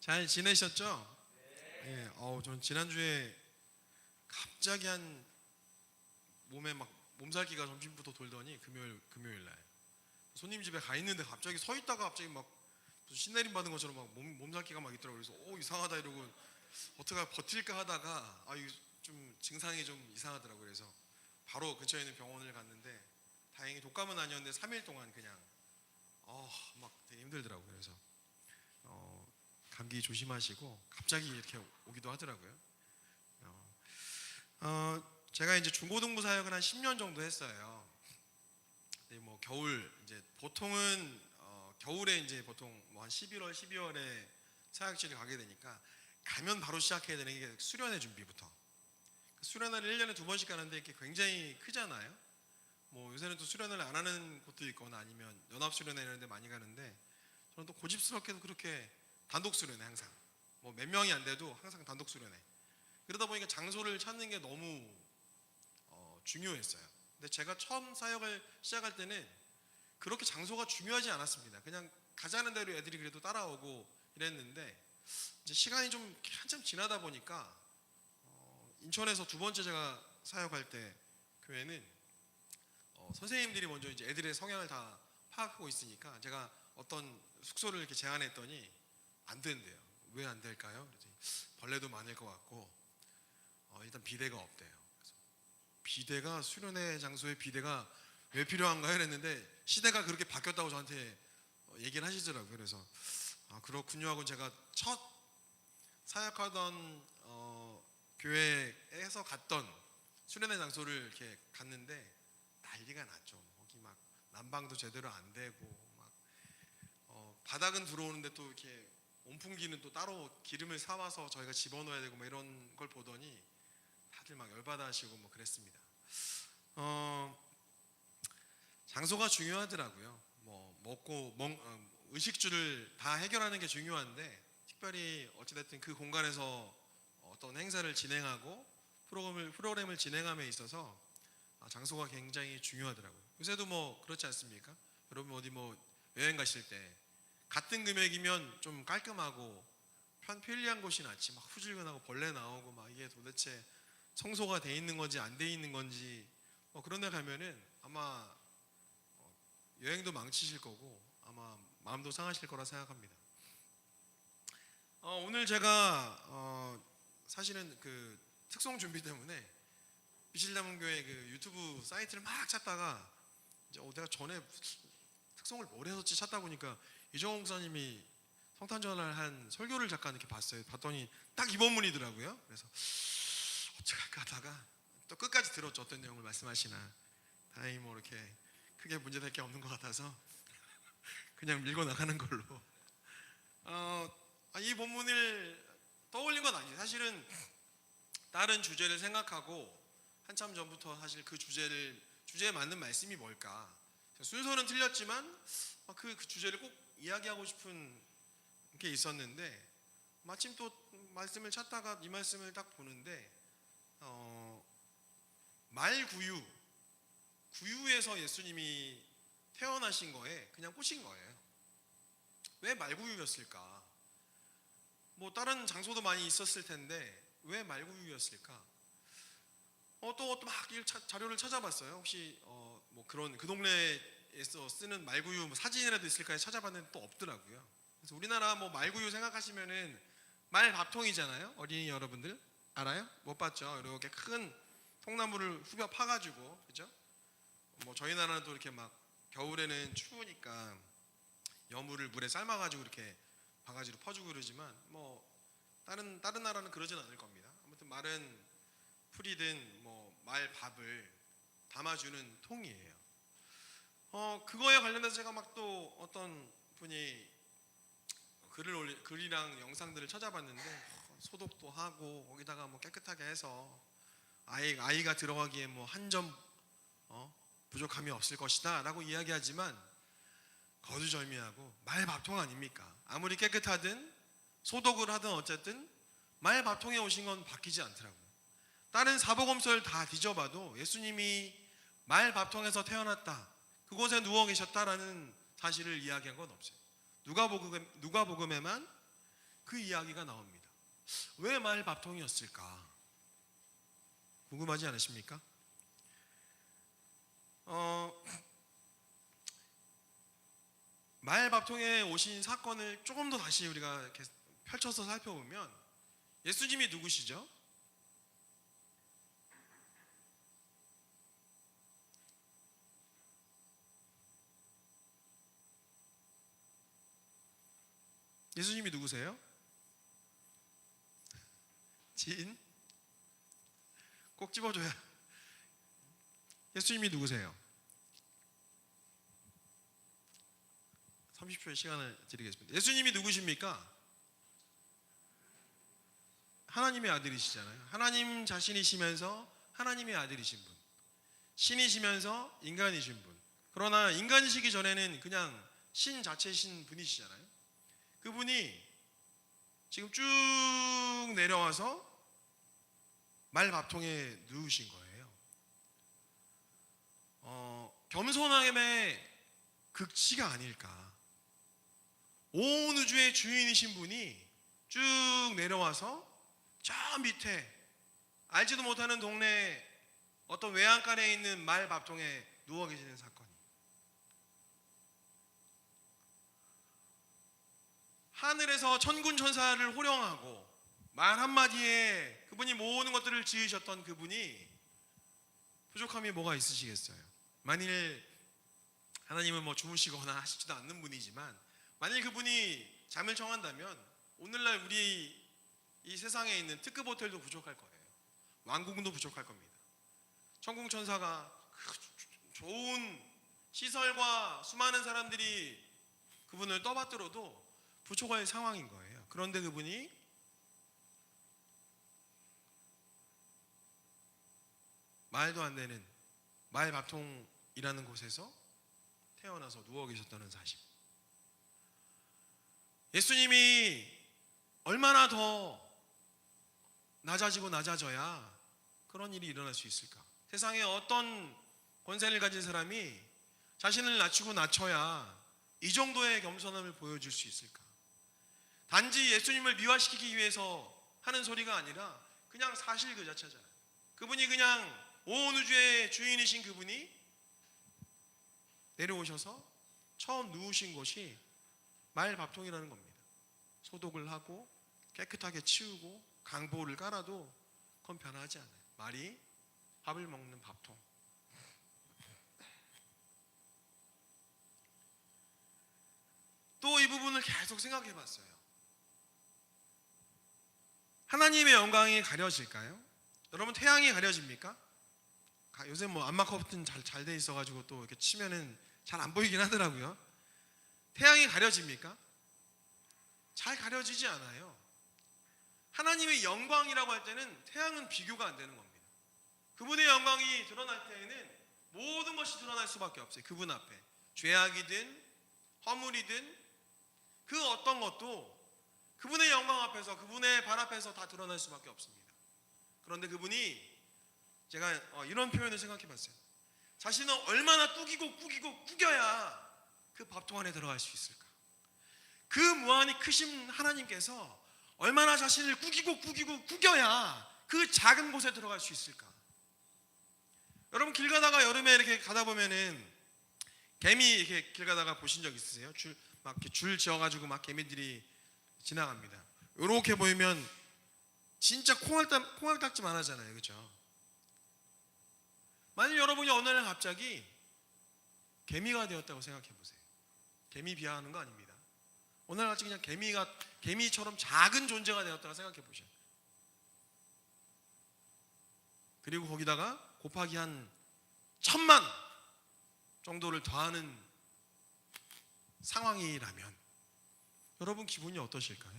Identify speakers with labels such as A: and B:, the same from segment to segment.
A: 잘 지내셨죠? 예. 어우, 전 지난주에 갑자기 한 몸에 막 몸살기가 점심부터 돌더니 금요일 금요일 날 손님 집에 가 있는데 갑자기 서 있다가 갑자기 막 무슨 신내림 받은 것처럼 막 몸, 몸살기가 막 있더라고요. 그래서 오 이상하다 이러고 어떻게 버틸까 하다가 아 이거 좀 증상이 좀 이상하더라고요. 그래서 바로 근처에 있는 병원을 갔는데 다행히 독감은 아니었는데 3일 동안 그냥 어 막 되게 힘들더라고요. 그래서 어, 감기 조심하시고 갑자기 이렇게 오기도 하더라고요. 어, 어, 제가 이제 중고등부 사역을 한 10년 정도 했어요. 뭐 겨울 이제 보통은 어, 겨울에 이제 보통 뭐 한 11월, 12월에 사역지를 가게 되니까 가면 바로 시작해야 되는 게 수련회 준비부터. 그 수련회를 1년에 두 번씩 가는데 이게 굉장히 크잖아요. 뭐 요새는 또 수련회를 안 하는 곳도 있거나 아니면 연합 수련회 이런 데 많이 가는데 저는 또 고집스럽게도 그렇게 단독 수련회 항상 뭐 몇 명이 안 돼도 항상 단독 수련회 그러다 보니까 장소를 찾는 게 너무 어, 중요했어요. 근데 제가 처음 사역을 시작할 때는 그렇게 장소가 중요하지 않았습니다. 그냥 가자는 대로 애들이 그래도 따라오고 이랬는데 이제 시간이 좀 한참 지나다 보니까 어, 인천에서 두 번째 제가 사역할 때 교회는 어, 선생님들이 먼저 이제 애들의 성향을 다 파악하고 있으니까 제가 어떤 숙소를 이렇게 제안했더니 안 된대요. 왜 안 될까요? 벌레도 많을 것 같고 어, 일단 비대가 없대요. 비대가 수련회 장소에 비대가 왜 필요한가요? 이랬는데 시대가 그렇게 바뀌었다고 저한테 어, 얘기를 하시더라고요. 그래서 아, 그렇군요 하고 제가 첫 사역하던 어, 교회에서 갔던 수련회 장소를 이렇게 갔는데 난리가 났죠. 거기 막 난방도 제대로 안 되고 막 어, 바닥은 들어오는데 또 이렇게 온풍기는 또 따로 기름을 사 와서 저희가 집어넣어야 되고 뭐 이런 걸 보더니 다들 막 열받아하시고 뭐 그랬습니다. 어, 장소가 중요하더라고요. 뭐 먹고 먹, 어, 의식주를 다 해결하는 게 중요한데 특별히 어찌됐든 그 공간에서 어떤 행사를 진행하고 프로그램을 프로그램을 진행함에 있어서 아, 장소가 굉장히 중요하더라고요. 요새도 뭐 그렇지 않습니까? 여러분 어디 뭐 여행 가실 때 같은 금액이면 좀 깔끔하고 편 편리한 곳이 낫지 막 후질근하고 벌레 나오고 막 이게 도대체 청소가 돼 있는 건지 안 돼 있는 건지 뭐 그런 데 가면은 아마 어, 여행도 망치실 거고 아마 마음도 상하실 거라 생각합니다. 어, 오늘 제가 어, 사실은 그 특송 준비 때문에 비실담원교회 그 유튜브 사이트를 막 찾다가 이제 어, 내가 전에 특송을 뭘 했었지 찾다 보니까 이정호 목사님이 성탄절날 한 설교를 잠깐 이렇게 봤어요. 봤더니 딱 이번 문이더라고요. 그래서 어떡할까 하다가 또 끝까지 들었죠. 어떤 내용을 말씀하시나. 다행히 뭐 이렇게 크게 문제될 게 없는 것 같아서 그냥 밀고 나가는 걸로. 어, 아, 이 본문을 떠올린 건 아니에요. 사실은 다른 주제를 생각하고 한참 전부터 사실 그 주제를 주제에 맞는 말씀이 뭘까 순서는 틀렸지만 아, 그, 그 주제를 꼭 이야기하고 싶은 게 있었는데 마침 또 말씀을 찾다가 이 말씀을 딱 보는데 어, 말구유 구유에서 예수님이 태어나신 거에 그냥 꽂힌 거예요. 왜 말구유였을까? 뭐 다른 장소도 많이 있었을 텐데 왜 말구유였을까? 어, 또막 자료를 찾아봤어요. 혹시 어, 뭐 그런 그 동네에서 쓰는 말구유 뭐 사진이라도 있을까 찾아봤는데 또 없더라고요. 그래서 우리나라 뭐 말구유 생각하시면은 말 밥통이잖아요. 어린이 여러분들 알아요? 못 봤죠? 이렇게 큰 통나무를 후벼 파가지고 그죠? 뭐 저희 나라는 또 이렇게 막 겨울에는 추우니까 여물을 물에 삶아가지고 이렇게 바가지로 퍼주고 그러지만 뭐 다른 다른 나라는 그러진 않을 겁니다. 아무튼 말은 풀이든 뭐 말밥을 담아주는 통이에요. 어 그거에 관련해서 제가 막 또 어떤 분이 글을 올리 글이랑 영상들을 찾아봤는데 어, 소독도 하고 거기다가 뭐 깨끗하게 해서 아이 아이가 들어가기에 뭐 한점 어, 부족함이 없을 것이다라고 이야기하지만 거두절미하고 말밥통 아닙니까? 아무리 깨끗하든 소독을 하든 어쨌든 말밥통에 오신 건 바뀌지 않더라고요. 다른 사복음서를 다 뒤져봐도 예수님이 말밥통에서 태어났다. 그곳에 누워 계셨다라는 사실을 이야기한 건 없어요. 누가복음 누가복음에만 그 이야기가 나옵니다. 왜 말밥통이었을까? 궁금하지 않으십니까? 어, 말밥통에 오신 사건을 조금 더 다시 우리가 펼쳐서 살펴보면 예수님이 누구시죠? 예수님이 누구세요? 진? 꼭 집어줘야. 예수님이 누구세요? 30초의 시간을 드리겠습니다. 예수님이 누구십니까? 하나님의 아들이시잖아요. 하나님 자신이시면서 하나님의 아들이신 분. 신이시면서 인간이신 분. 그러나 인간이시기 전에는 그냥 신 자체신 분이시잖아요. 그분이 지금 쭉 내려와서 말밥통에 누우신 거예요. 어, 겸손함의 극치가 아닐까. 온 우주의 주인이신 분이 쭉 내려와서 저 밑에 알지도 못하는 동네 어떤 외양간에 있는 말밥통에 누워 계시는 사건 하늘에서 천군 천사를 호령하고 말 한마디에 그분이 모든 것들을 지으셨던 그분이 부족함이 뭐가 있으시겠어요? 만일 하나님은 뭐 주무시거나 하시지도 않는 분이지만 만일 그분이 잠을 청한다면 오늘날 우리 이 세상에 있는 특급 호텔도 부족할 거예요. 왕궁도 부족할 겁니다. 천궁 천사가 그 좋은 시설과 수많은 사람들이 그분을 떠받들어도 부족할 상황인 거예요. 그런데 그분이 말도 안 되는 말밥통이라는 곳에서 태어나서 누워 계셨다는 사실. 예수님이 얼마나 더 낮아지고 낮아져야 그런 일이 일어날 수 있을까? 세상에 어떤 권세를 가진 사람이 자신을 낮추고 낮춰야 이 정도의 겸손함을 보여줄 수 있을까? 단지 예수님을 미화시키기 위해서 하는 소리가 아니라 그냥 사실 그 자체잖아요. 그분이 그냥 온 우주의 주인이신 그분이 내려오셔서 처음 누우신 곳이 말밥통이라는 겁니다. 소독을 하고 깨끗하게 치우고 강보를 깔아도 그건 변하지 않아요. 말이 밥을 먹는 밥통. 또 이 부분을 계속 생각해 봤어요. 하나님의 영광이 가려질까요? 여러분 태양이 가려집니까? 가- 요새 뭐 안마 커튼 잘잘 돼 있어가지고 또 이렇게 치면은 잘 안 보이긴 하더라고요. 태양이 가려집니까? 잘 가려지지 않아요. 하나님의 영광이라고 할 때는 태양은 비교가 안 되는 겁니다. 그분의 영광이 드러날 때에는 모든 것이 드러날 수밖에 없어요. 그분 앞에 죄악이든 허물이든 그 어떤 것도 그분의 영광 앞에서 그분의 발 앞에서 다 드러날 수밖에 없습니다. 그런데 그분이 제가 어, 이런 표현을 생각해 봤어요. 자신을 얼마나 꾸기고 꾸기고 꾸겨야 그 밥통 안에 들어갈 수 있을까? 그 무한히 크신 하나님께서 얼마나 자신을 꾸기고 꾸기고 꾸겨야 그 작은 곳에 들어갈 수 있을까? 여러분 길 가다가 여름에 이렇게 가다 보면은 개미 이렇게 길 가다가 보신 적 있으세요? 줄 막 이렇게 줄 지어가지고 막 개미들이 지나갑니다. 이렇게 보이면 진짜 콩알딱 콩알딱지만 하잖아요, 그렇죠? 만일 여러분이 어느 날 갑자기 개미가 되었다고 생각해 보세요. 개미 비하하는 거 아닙니다. 오늘 같이 그냥 개미가 개미처럼 작은 존재가 되었다고 생각해 보셔요. 그리고 거기다가 곱하기 한 천만 정도를 더하는 상황이라면 여러분 기분이 어떠실까요?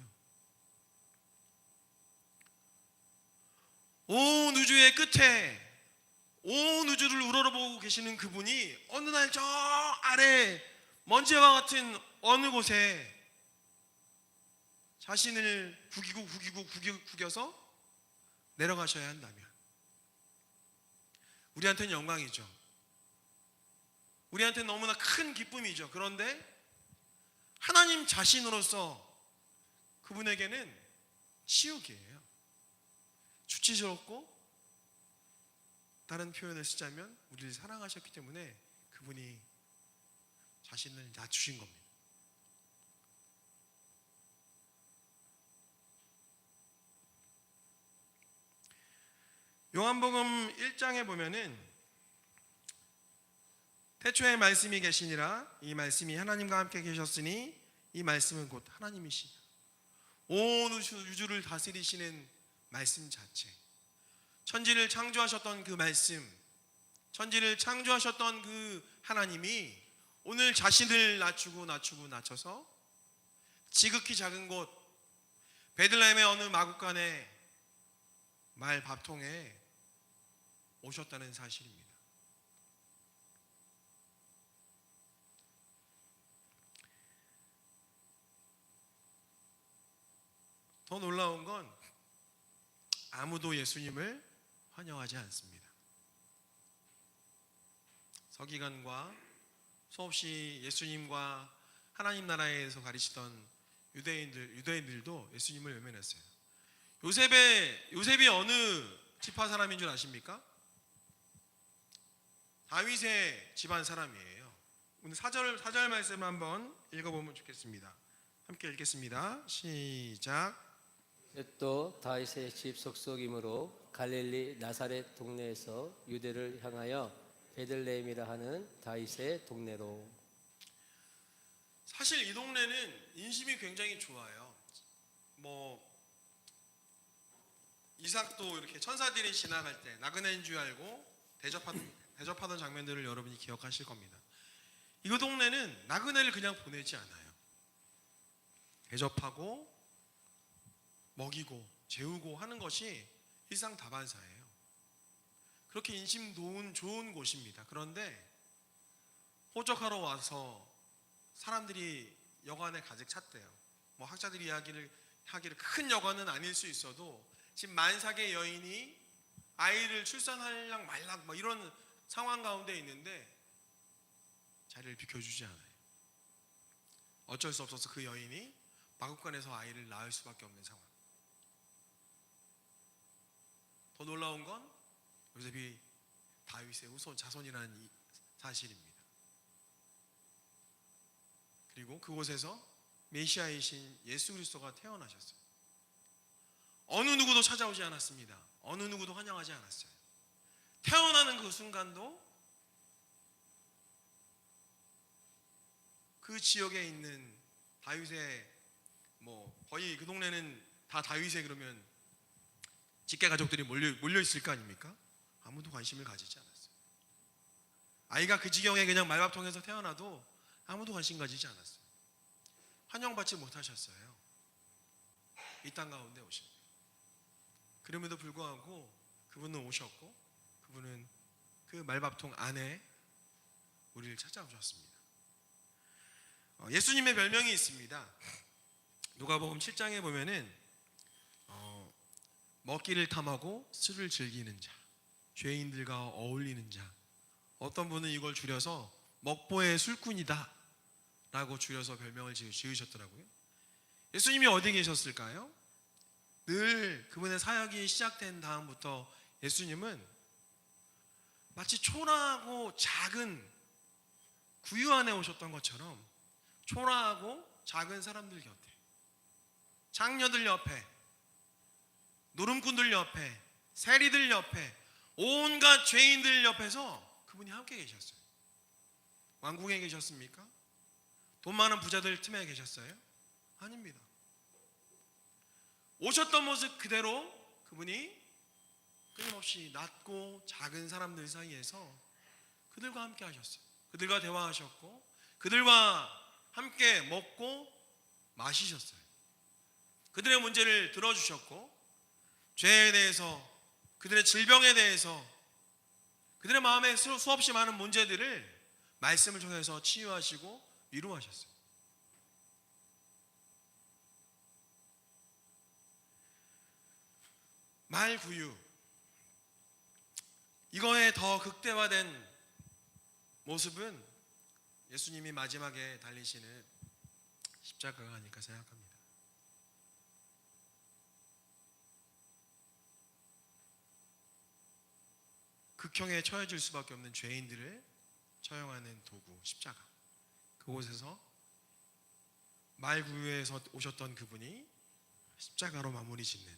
A: 온 우주의 끝에 온 우주를 우러러보고 계시는 그분이 어느 날 저 아래 먼지와 같은 어느 곳에 자신을 구기고 구기고 구기, 구겨서 내려가셔야 한다면 우리한테는 영광이죠. 우리한테는 너무나 큰 기쁨이죠. 그런데 하나님 자신으로서 그분에게는 치욕이에요. 수치스럽고 다른 표현을 쓰자면 우리를 사랑하셨기 때문에 그분이 자신을 낮추신 겁니다. 요한복음 1장에 보면은 태초에 말씀이 계시니라 이 말씀이 하나님과 함께 계셨으니 이 말씀은 곧 하나님이시다. 온 우주- 우주를 다스리시는 말씀 자체. 천지를 창조하셨던 그 말씀, 천지를 창조하셨던 그 하나님이 오늘 자신을 낮추고 낮추고 낮춰서 지극히 작은 곳 베들레헴의 어느 마국간의 말 밥통에 오셨다는 사실입니다. 더 놀라운 건 아무도 예수님을 환영하지 않습니다. 서기관과 수없이 예수님과 하나님 나라에서 가르치던 유대인들 유대인들도 예수님을 외면했어요. 요셉의 요셉이 어느 지파 사람인 줄 아십니까? 다윗의 집안 사람이에요. 오늘 사절 사절 말씀 한번 읽어보면 좋겠습니다. 함께 읽겠습니다. 시작.
B: 또 다윗의 집 속속이므로 갈릴리 나사렛 동네에서 유대를 향하여 베들레헴이라 하는 다윗의 동네로
A: 사실 이 동네는 인심이 굉장히 좋아요. 뭐 이삭도 이렇게 천사들이 지나갈 때 나그네인 줄 알고 대접하던 대접하던 장면들을 여러분이 기억하실 겁니다. 이 동네는 나그네를 그냥 보내지 않아요. 대접하고 먹이고 재우고 하는 것이 일상 다반사예요. 그렇게 인심 좋은 좋은 곳입니다. 그런데 호적하러 와서 사람들이 여관에 가득 찼대요. 뭐 학자들이 이야기를 하기를 큰 여관은 아닐 수 있어도 지금 만삭의 여인이 아이를 출산할랑 말랑 뭐 이런 상황 가운데 있는데 자리를 비켜주지 않아요. 어쩔 수 없어서 그 여인이 마국간에서 아이를 낳을 수밖에 없는 상황. 더 놀라운 건 요셉이 다윗의 후손 자손이라는 이 사실입니다. 그리고 그곳에서 메시아이신 예수 그리스도가 태어나셨어요. 어느 누구도 찾아오지 않았습니다. 어느 누구도 환영하지 않았어요. 태어나는 그 순간도 그 지역에 있는 다윗의 뭐 거의 그 동네는 다 다윗의 그러면 직계 가족들이 몰려 몰려 있을 거 아닙니까? 아무도 관심을 가지지 않았어요. 아이가 그 지경에 그냥 말밥통에서 태어나도 아무도 관심 가지지 않았어요. 환영받지 못하셨어요. 이 땅 가운데 오신. 그럼에도 불구하고 그분은 오셨고 그분은 그 말밥통 안에 우리를 찾아오셨습니다. 어, 예수님의 별명이 있습니다. 누가복음 7장에 보면은 어, 먹기를 탐하고 술을 즐기는 자, 죄인들과 어울리는 자. 어떤 분은 이걸 줄여서 먹보의 술꾼이다 라고 줄여서 별명을 지으- 지으셨더라고요. 예수님이 어디 계셨을까요? 늘 그분의 사역이 시작된 다음부터 예수님은 마치 초라하고 작은 구유 안에 오셨던 것처럼 초라하고 작은 사람들 곁에 장녀들 옆에 노름꾼들 옆에 세리들 옆에 온갖 죄인들 옆에서 그분이 함께 계셨어요. 왕궁에 계셨습니까? 돈 많은 부자들 틈에 계셨어요? 아닙니다. 오셨던 모습 그대로 그분이 끊임없이 낮고 작은 사람들 사이에서 그들과 함께 하셨어요. 그들과 대화하셨고 그들과 함께 먹고 마시셨어요. 그들의 문제를 들어주셨고 죄에 대해서 그들의 질병에 대해서 그들의 마음에 수- 수없이 많은 문제들을 말씀을 통해서 치유하시고 위로하셨어요. 말 구유 이거에 더 극대화된 모습은 예수님이 마지막에 달리시는 십자가가 아닐까 생각합니다. 극형에 처해질 수밖에 없는 죄인들을 처형하는 도구 십자가. 그곳에서 말구유에서 오셨던 그분이 십자가로 마무리 짓는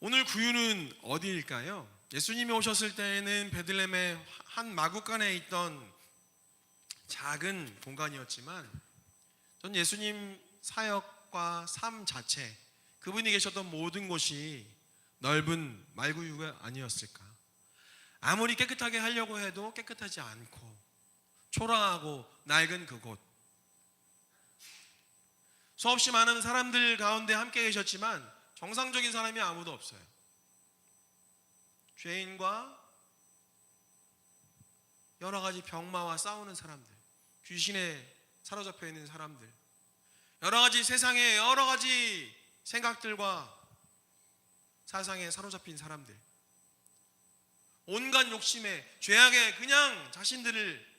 A: 오늘 구유는 어디일까요? 예수님이 오셨을 때에는 베들레헴의 한 마구간에 있던 작은 공간이었지만 전 예수님 사역과 삶 자체 그분이 계셨던 모든 곳이 넓은 말구유가 아니었을까? 아무리 깨끗하게 하려고 해도 깨끗하지 않고 초라하고 낡은 그곳 수없이 많은 사람들 가운데 함께 계셨지만 정상적인 사람이 아무도 없어요. 죄인과 여러 가지 병마와 싸우는 사람들, 귀신에 사로잡혀 있는 사람들, 여러 가지 세상의 여러 가지 생각들과 사상에 사로잡힌 사람들, 온갖 욕심에 죄악에 그냥 자신들을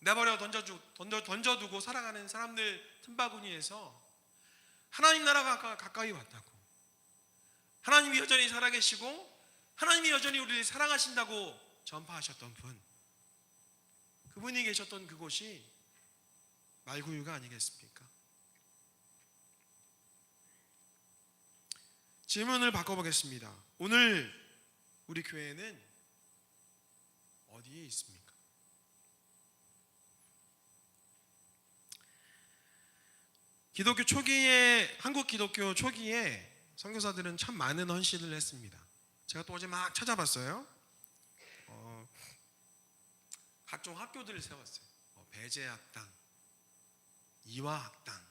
A: 내버려 던져주, 던져, 던져두고 살아가는 사람들 틈바구니에서 하나님 나라가 가까- 가까이 왔다고. 하나님이 여전히 살아계시고 하나님이 여전히 우리를 사랑하신다고 전파하셨던 분. 그분이 계셨던 그곳이 말구유가 아니겠습니까? 질문을 바꿔보겠습니다. 오늘 우리 교회는 어디에 있습니까? 기독교 초기에 한국 기독교 초기에 선교사들은 참 많은 헌신을 했습니다. 제가 또 어제 막 찾아봤어요. 어, 각종 학교들을 세웠어요. 어, 배제학당, 이화학당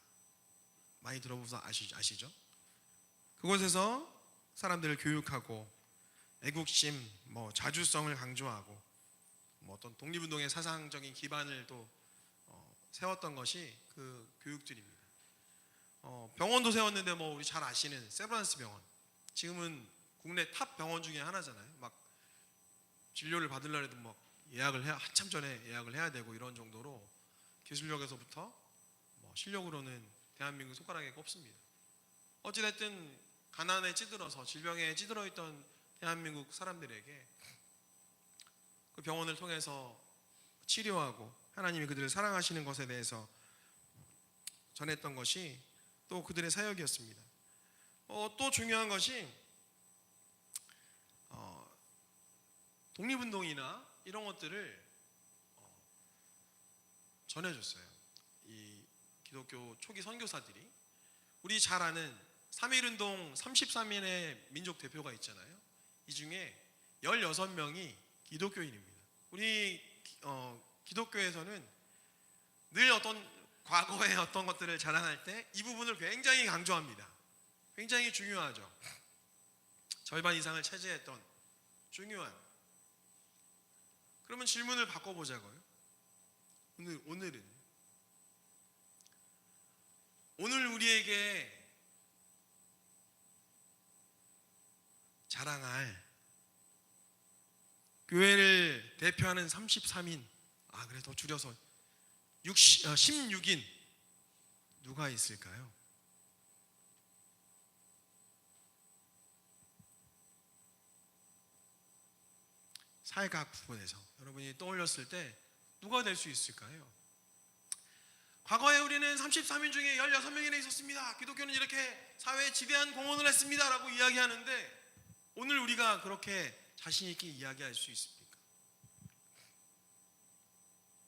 A: 많이 들어보서 아시, 아시죠? 그곳에서 사람들을 교육하고 애국심, 뭐 자주성을 강조하고 뭐 어떤 독립운동의 사상적인 기반을 또 어, 세웠던 것이 그 교육들입니다. 어, 병원도 세웠는데 뭐 우리 잘 아시는 세브란스 병원 지금은 국내 탑 병원 중에 하나잖아요. 막 진료를 받으려고 막 예약을 해 한참 전에 예약을 해야 되고 이런 정도로 기술력에서부터 뭐 실력으로는 대한민국 손가락에 꼽습니다. 어찌됐든 가난에 찌들어서 질병에 찌들어 있던 대한민국 사람들에게 그 병원을 통해서 치료하고 하나님이 그들을 사랑하시는 것에 대해서 전했던 것이 또 그들의 사역이었습니다. 어, 또 중요한 것이 어, 독립운동이나 이런 것들을 어, 전해줬어요. 이 기독교 초기 선교사들이 우리 잘 아는 3.1운동 33인의 민족 대표가 있잖아요. 이 중에 16명이 기독교인입니다. 우리 어, 기독교에서는 늘 어떤 과거의 어떤 것들을 자랑할 때 이 부분을 굉장히 강조합니다. 굉장히 중요하죠. 절반 이상을 차지했던 중요한. 그러면 질문을 바꿔보자고요. 오늘 오늘은 오늘 우리에게 자랑할 교회를 대표하는 33인 아 그래 더 줄여서 60, 어, 16인 누가 있을까요? 사회과학 부분에서 여러분이 떠올렸을 때 누가 될 수 있을까요? 과거에 우리는 33인 중에 16명이나 있었습니다. 기독교는 이렇게 사회에 지대한 공헌을 했습니다. 라고 이야기하는데 오늘 우리가 그렇게 자신 있게 이야기할 수 있습니까?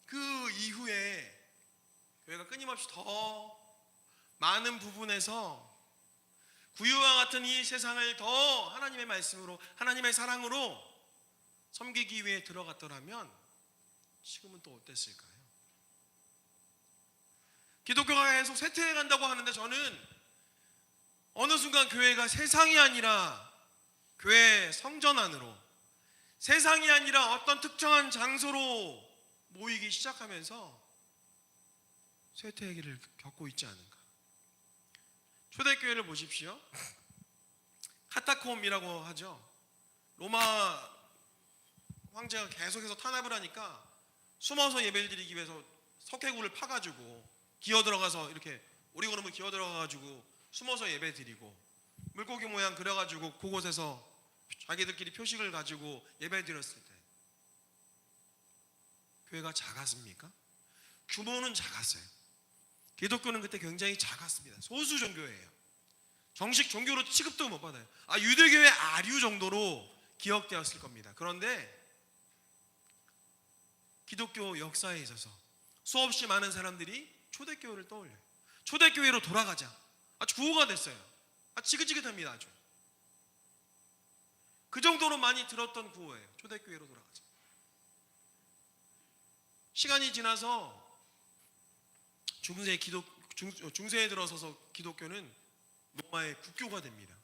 A: 그 이후에 교회가 끊임없이 더 많은 부분에서 구유와 같은 이 세상을 더 하나님의 말씀으로 하나님의 사랑으로 섬기기 위해 들어갔더라면 지금은 또 어땠을까요? 기독교가 계속 쇠퇴해 간다고 하는데 저는 어느 순간 교회가 세상이 아니라 교회 성전 안으로 세상이 아니라 어떤 특정한 장소로 모이기 시작하면서 쇠퇴기를 겪고 있지 않은가. 초대교회를 보십시오. 카타콤이라고 하죠. 로마 황제가 계속해서 탄압을 하니까 숨어서 예배를 드리기 위해서 석회굴을 파가지고 기어 들어가서 이렇게 오리걸음을 기어 들어가가지고 숨어서 예배 드리고 물고기 모양 그려가지고 그곳에서 자기들끼리 표식을 가지고 예배 드렸을 때 교회가 작았습니까? 규모는 작았어요. 기독교는 그때 굉장히 작았습니다. 소수 종교예요. 정식 종교로 취급도 못 받아요. 아 유대교의 아류 정도로 기억되었을 겁니다. 그런데 기독교 역사에 있어서 수없이 많은 사람들이 초대교회를 떠올려요. 초대교회로 돌아가자. 아주 구호가 됐어요. 아 지긋지긋합니다. 아주. 그 정도로 많이 들었던 구호예요. 초대교회로 돌아가자. 시간이 지나서 중세 기독 중, 중세에 들어서서 기독교는 로마의 국교가 됩니다.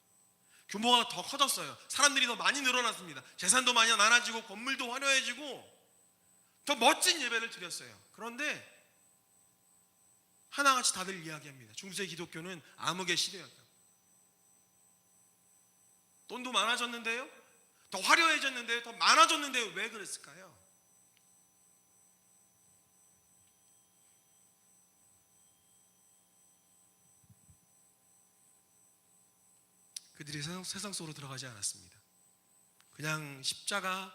A: 규모가 더 커졌어요. 사람들이 더 많이 늘어났습니다. 재산도 많이 많아지고 건물도 화려해지고 더 멋진 예배를 드렸어요. 그런데 하나같이 다들 이야기합니다. 중세 기독교는 암흑의 시대였다. 돈도 많아졌는데요. 더 화려해졌는데요. 더 많아졌는데요. 왜 그랬을까요? 그들이 세상, 세상 속으로 들어가지 않았습니다. 그냥 십자가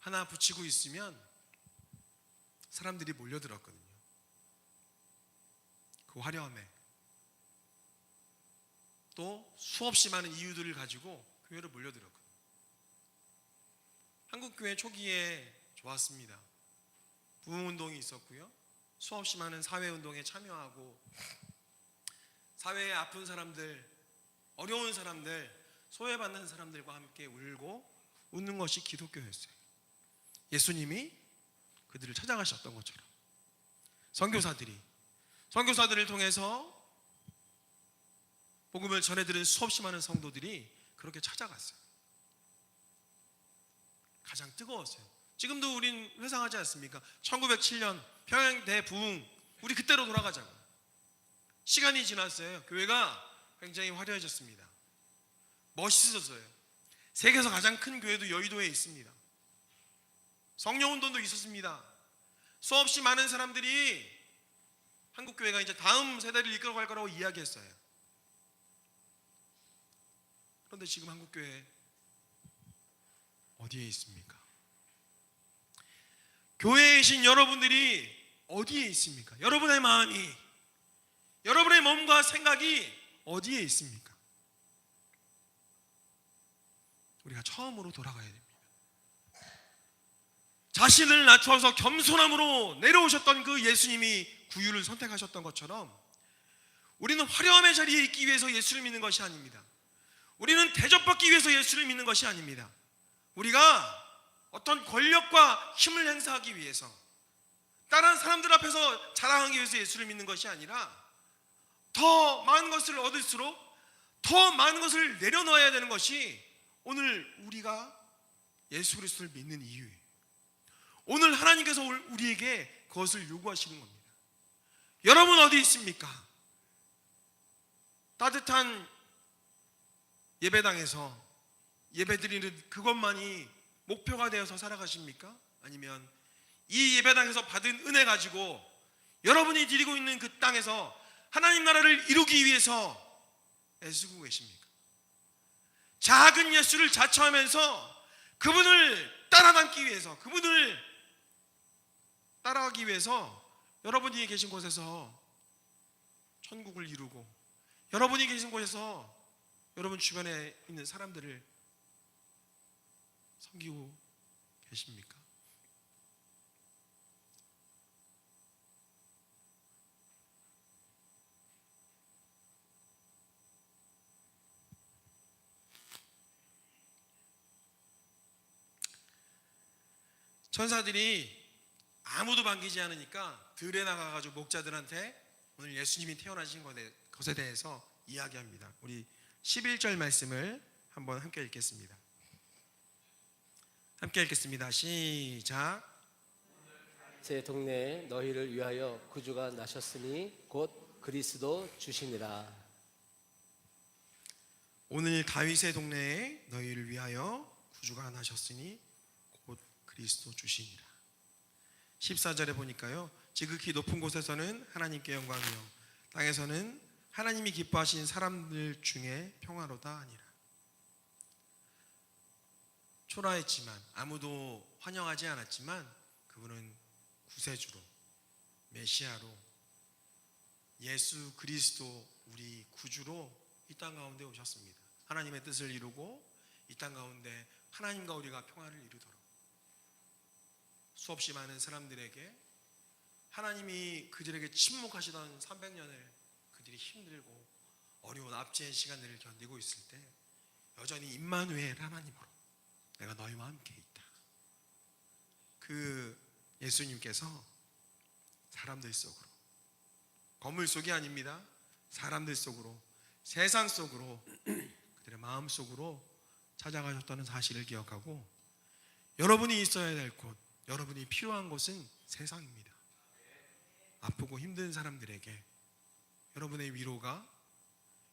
A: 하나 붙이고 있으면 사람들이 몰려들었거든요. 그 화려함에 또 수없이 많은 이유들을 가지고 교회로 몰려들었거든요. 한국 교회 초기에 좋았습니다. 부흥 운동이 있었고요. 수없이 많은 사회 운동에 참여하고 사회에 아픈 사람들, 어려운 사람들, 소외받는 사람들과 함께 울고 웃는 것이 기독교였어요. 예수님이 그들을 찾아가셨던 것처럼 선교사들이 선교사들을 통해서 복음을 전해들은 수없이 많은 성도들이 그렇게 찾아갔어요. 가장 뜨거웠어요. 지금도 우린 회상하지 않습니까? 1907년 평양 대부흥 우리 그때로 돌아가자고. 시간이 지났어요. 교회가 굉장히 화려해졌습니다. 멋있어졌어요. 세계에서 가장 큰 교회도 여의도에 있습니다. 성령 운동도 있었습니다. 수없이 많은 사람들이 한국 교회가 이제 다음 세대를 이끌어갈 거라고 이야기했어요. 그런데 지금 한국 교회 어디에 있습니까? 교회에 계신 여러분들이 어디에 있습니까? 여러분의 마음이 여러분의 몸과 생각이 어디에 있습니까? 우리가 처음으로 돌아가야 됩니다. 자신을 낮춰서 겸손함으로 내려오셨던 그 예수님이 구유를 선택하셨던 것처럼 우리는 화려함의 자리에 있기 위해서 예수를 믿는 것이 아닙니다. 우리는 대접받기 위해서 예수를 믿는 것이 아닙니다. 우리가 어떤 권력과 힘을 행사하기 위해서 다른 사람들 앞에서 자랑하기 위해서 예수를 믿는 것이 아니라 더 많은 것을 얻을수록 더 많은 것을 내려놓아야 되는 것이 오늘 우리가 예수 그리스도를 믿는 이유예요. 오늘 하나님께서 우리에게 그것을 요구하시는 겁니다. 여러분 어디 있습니까? 따뜻한 예배당에서 예배드리는 그것만이 목표가 되어서 살아가십니까? 아니면 이 예배당에서 받은 은혜 가지고 여러분이 드리고 있는 그 땅에서 하나님 나라를 이루기 위해서 애쓰고 계십니까? 작은 예수를 자처하면서 그분을 따라닮기 위해서 그분을 따라가기 위해서 여러분이 계신 곳에서 천국을 이루고 여러분이 계신 곳에서 여러분 주변에 있는 사람들을 섬기고 계십니까? 천사들이 아무도 반기지 않으니까 들에 나가가지고 목자들한테 오늘 예수님이 태어나신 것에 대해서 이야기합니다. 우리 11절 말씀을 한번 함께 읽겠습니다. 함께 읽겠습니다. 시작.
B: 제 동네에 너희를 위하여 구주가 나셨으니 곧 그리스도 주시니라.
A: 오늘 다윗의 동네에 너희를 위하여 구주가 나셨으니 곧 그리스도 주시니라. 14절에 보니까요. 지극히 높은 곳에서는 하나님께 영광이요 땅에서는 하나님이 기뻐하신 사람들 중에 평화로다 아니라. 초라했지만 아무도 환영하지 않았지만 그분은 구세주로 메시아로 예수 그리스도 우리 구주로 이 땅 가운데 오셨습니다. 하나님의 뜻을 이루고 이 땅 가운데 하나님과 우리가 평화를 이루도록 수없이 많은 사람들에게 하나님이 그들에게 침묵하시던 300년을 그들이 힘들고 어려운 압제의 시간들을 견디고 있을 때 여전히 임마누엘 하나님으로 내가 너희와 함께 있다. 그 예수님께서 사람들 속으로 건물 속이 아닙니다. 사람들 속으로 세상 속으로 그들의 마음 속으로 찾아가셨다는 사실을 기억하고 여러분이 있어야 될 곳, 여러분이 필요한 곳은 세상입니다. 아프고 힘든 사람들에게 여러분의 위로가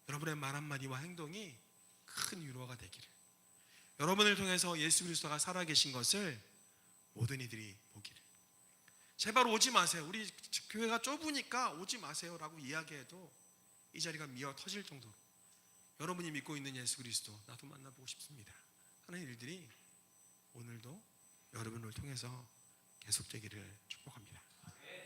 A: 여러분의 말 한마디와 행동이 큰 위로가 되기를 여러분을 통해서 예수 그리스도가 살아계신 것을 모든 이들이 보기를 제발 오지 마세요. 우리 교회가 좁으니까 오지 마세요라고 이야기해도 이 자리가 미어 터질 정도로 여러분이 믿고 있는 예수 그리스도 나도 만나보고 싶습니다. 하는 일들이 오늘도 여러분을 통해서 계속되기를 축복합니다.